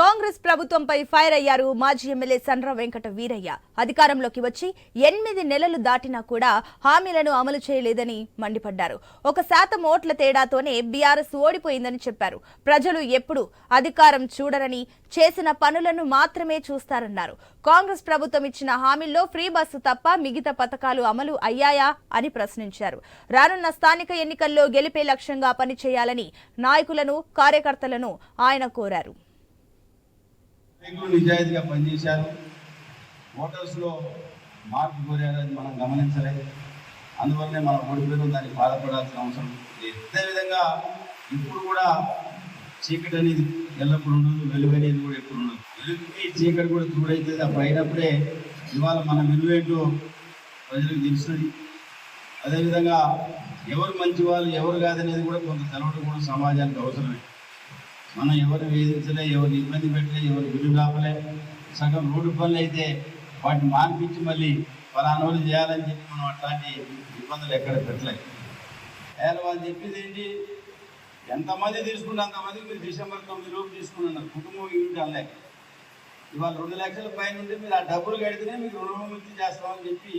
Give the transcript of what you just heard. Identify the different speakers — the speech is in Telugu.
Speaker 1: కాంగ్రెస్ ప్రభుత్వంపై ఫైర్ అయ్యారు మాజీ ఎమ్మెల్యే సండ్ర వెంకట వీరయ్య. అధికారంలోకి వచ్చి ఎనిమిది నెలలు దాటినా కూడా హామీలను అమలు చేయలేదని మండిపడ్డారు. ఒక శాతం ఓట్ల తేడాతోనే బీఆర్ఎస్ ఓడిపోయిందని చెప్పారు. ప్రజలు ఎప్పుడు అధికారం చూడరని చేసిన పనులను మాత్రమే చూస్తారన్నారు. కాంగ్రెస్ ప్రభుత్వం ఇచ్చిన హామీల్లో ఫ్రీ బస్సు తప్ప మిగతా పథకాలు అమలు అయ్యాయా అని ప్రశ్నించారు. రానున్న స్థానిక ఎన్నికల్లో గెలిపే లక్ష్యంగా పనిచేయాలని నాయకులను కార్యకర్తలను ఆయన కోరారు.
Speaker 2: నాయకులు నిజాయితీగా పనిచేశారు. ఓటర్స్లో మార్పు కోరారు అని మనం గమనించలేదు అందువల్లనే మనం ఓడిపోయిన దానికి బాధపడాల్సిన అవసరం లేదు. అదేవిధంగా ఇప్పుడు కూడా చీకటి అనేది ఎల్లప్పుడు ఉండదు వెలుగు అనేది కూడా ఎప్పుడు ఉండదు. వెలుగుకి చీకటి కూడా తోడైతుంది. అప్పుడు అయినప్పుడే ఇవాళ మన విలువేంటో ప్రజలకు తెలుస్తుంది. అదేవిధంగా ఎవరు మంచి వాళ్ళు ఎవరు కాదనేది కూడా కొంత తెలవడం కూడా సమాజానికి అవసరమే. మనం ఎవరు వేధించలే ఎవరు ఇబ్బంది పెట్టలే ఎవరు విలువ కాపలే. సగం రోడ్డు పనులు అయితే వాటిని మాన్పించి మళ్ళీ ఫలానా రోజు చేయాలని చెప్పి మనం అట్లాంటి ఇబ్బందులు ఎక్కడ పెట్టలేదు వేరే వాళ్ళు చెప్పేది ఏంటి? ఎంతమంది తీసుకుంటే అంతమంది మీరు డిసెంబర్ తొమ్మిది రోజులు తీసుకున్నారు కుటుంబం యూనిట్ అనలేక ఇవాళ రెండు లక్షల పైన ఉంటే మీరు ఆ డబ్బులు కడితేనే మీకు రుణముక్తి చేస్తామని చెప్పి